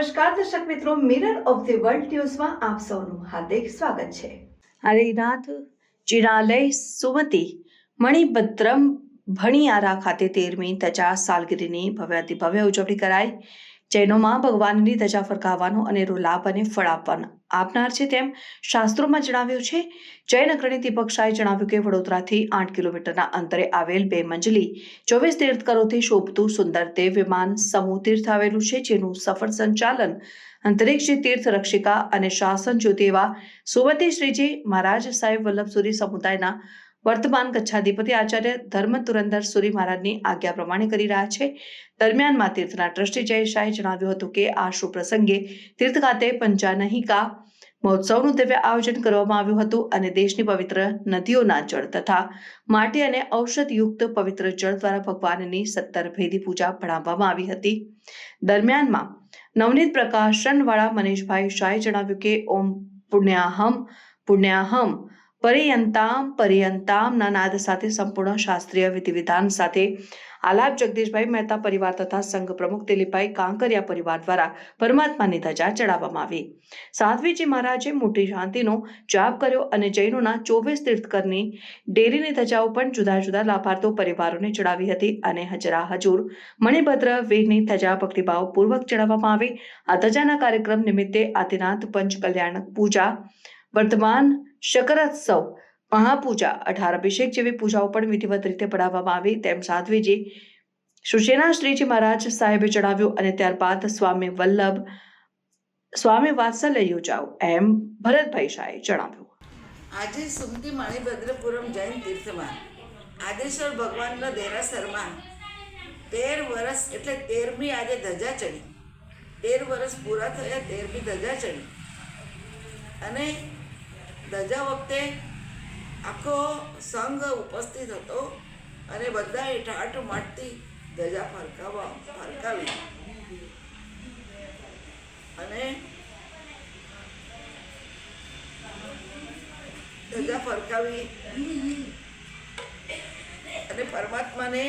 નમસ્કાર દર્શક મિત્રો મિરર ઓફ ધી વર્લ્ડ ન્યૂઝમાં આપ સૌનું હાર્દિક સ્વાગત છે. હરિનાથ ચિરાલય સુમતિ મણિભદ્રમ ભણિયારા ખાતે તેરમી તજા સાલગીરીની ભવ્યાતિ ભવ્ય ઉજવણી કરાઈ. જૈનોમાં ભગવાનની ધજા ફરકાવવાનો અનેરો લાભ અને ફળ આપવાનો. આપનાર છે તેમ શાસ્ત્રોમાં જણાવ્યું છે. જૈન અગ્રણી દીપક શાહે જણાવ્યું કે વડોદરાથી આઠ કિલોમીટરના અંતરે આવેલ બે મંજલી ચોવીસ તીર્થકરોથી શોભતું સુંદર દેવ વિમાન સમૂહ તીર્થ આવેલું છે, જેનું સફળ સંચાલન અંતરિક્ષ તીર્થ રક્ષિકા અને શાસન જ્યોતિ એવા સુવતી શ્રીજી મહારાજ સાહેબ વલ્લભસુરી સમુદાયના વર્તમાન કચ્છાધિપતિ આચાર્ય ધર્મ તુરંદર સુરી મહારાજની આજ્ઞા પ્રમાણે કરી રહ્યા છે. દરમિયાનમાં તીર્થના ટ્રસ્ટી જય શાહે જણાવ્યું હતું કે આ શુભ પ્રસંગે તીર્થ ખાતે પંચાનહિકા મહોત્સવનું દિવ્ય આયોજન કરવામાં આવ્યું હતું અને દેશની પવિત્ર નદીઓના જળ તથા માટી અને ઔષધયુક્ત પવિત્ર જળ દ્વારા ભગવાનની સત્તર ભેદી પૂજા ભણાવવામાં આવી હતી. દરમિયાનમાં નવનીત પ્રકાશનવાળા મનીષભાઈ શાહે જણાવ્યું કે, ઓમ પુણ્યાહમ પુણ્યાહમ પર્યંતામ પર્યંતામના નાદ સાથે સંપૂર્ણ શાસ્ત્રીય વિધિ વિધાન સાથે આલાપ જગદીશભાઈ મહેતા પરિવાર તથા સંઘ પ્રમુખ દિલીપભાઈ કાંકરિયા પરિવાર દ્વારા પરમાત્માની ધજા ચડાવવામાં આવી. સાધ્વીજી મહારાજે મોટી શાંતિનો જાપ કર્યો અને જૈનોના ચોવીસ તીર્થકરની ડેરીની ધજાઓ પણ જુદા જુદા લાભાર્થો પરિવારોને ચડાવી હતી અને હજરા હજુર મણિભદ્ર વીરની ધજા ભક્તિભાવ પૂર્વક ચડાવવામાં આવી. આ ધજાના કાર્યક્રમ નિમિત્તે આદિનાથ પંચ કલ્યાણ પૂજા વર્તમાન શકરોત્સવ, મહાપૂજા અઢાર અભિષેક જેવી પૂજાઓ પણ વિધિવત રીતે પડાવવામાં આવી. તેમ સાધ્વીજી સુશેના શ્રીજી મહારાજ સાહેબે જણાવ્યું અને ત્યારબાદ સ્વામી વલ્લભ, સ્વામી વાત્સલ્ય યોજાઓ એમ ભરતભાઈ શાહે જણાવ્યું. આજે સુમતી માણીભદ્રપુરમ જૈન તીર્થમાં આદેશ્વર ભગવાનના દેરાસરમાં તેર વર્ષ એટલે તેરમી આજે ધજા ચડી. તેર વર્ષ પૂરા થયા, તેરમી ધજા ચડી. અને ધજા વખતે આખો સંઘ ઉપસ્થિત હતો અને બધાએ ઠાઠ માટતી ધજા ફરકાવવા ફરકાવી. અને ધજા ફરકાવી. અને પરમાત્માને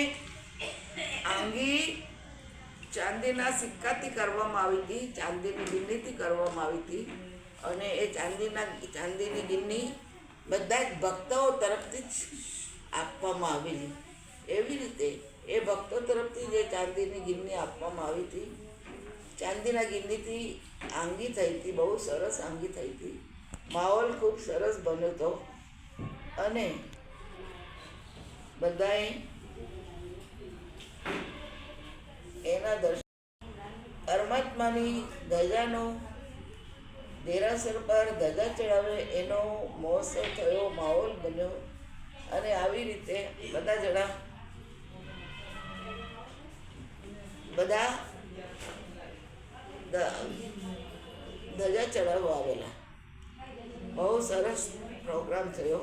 આંગી ચાંદીના સિક્કાથી કરવામાં આવી હતી, ચાંદીની ગિન્નીથી કરવામાં આવી હતી. અને એ ચાંદીના ચાંદીની ગિન્ની બધા જ ભક્તો તરફથી જ આપવામાં આવેલી. એવી રીતે એ ભક્તો તરફથી જે ચાંદીની ગિન્ની આપવામાં આવી હતી, ચાંદીના ગિન્નીથી આંગી થઈ હતી, બહુ સરસ આંગી થઈ હતી. માહોલ ખૂબ સરસ બન્યો હતો. અને બધાએ એના દર્શન પરમાત્માની ધજાનો દેરાસર પર ધજા ચડાવે એનો મહોત્સવ થયો, માહોલ બન્યો અને આવી રીતે બધા જણા બધા ધજા ચડાવવા આવેલા. બહુ સરસ પ્રોગ્રામ થયો.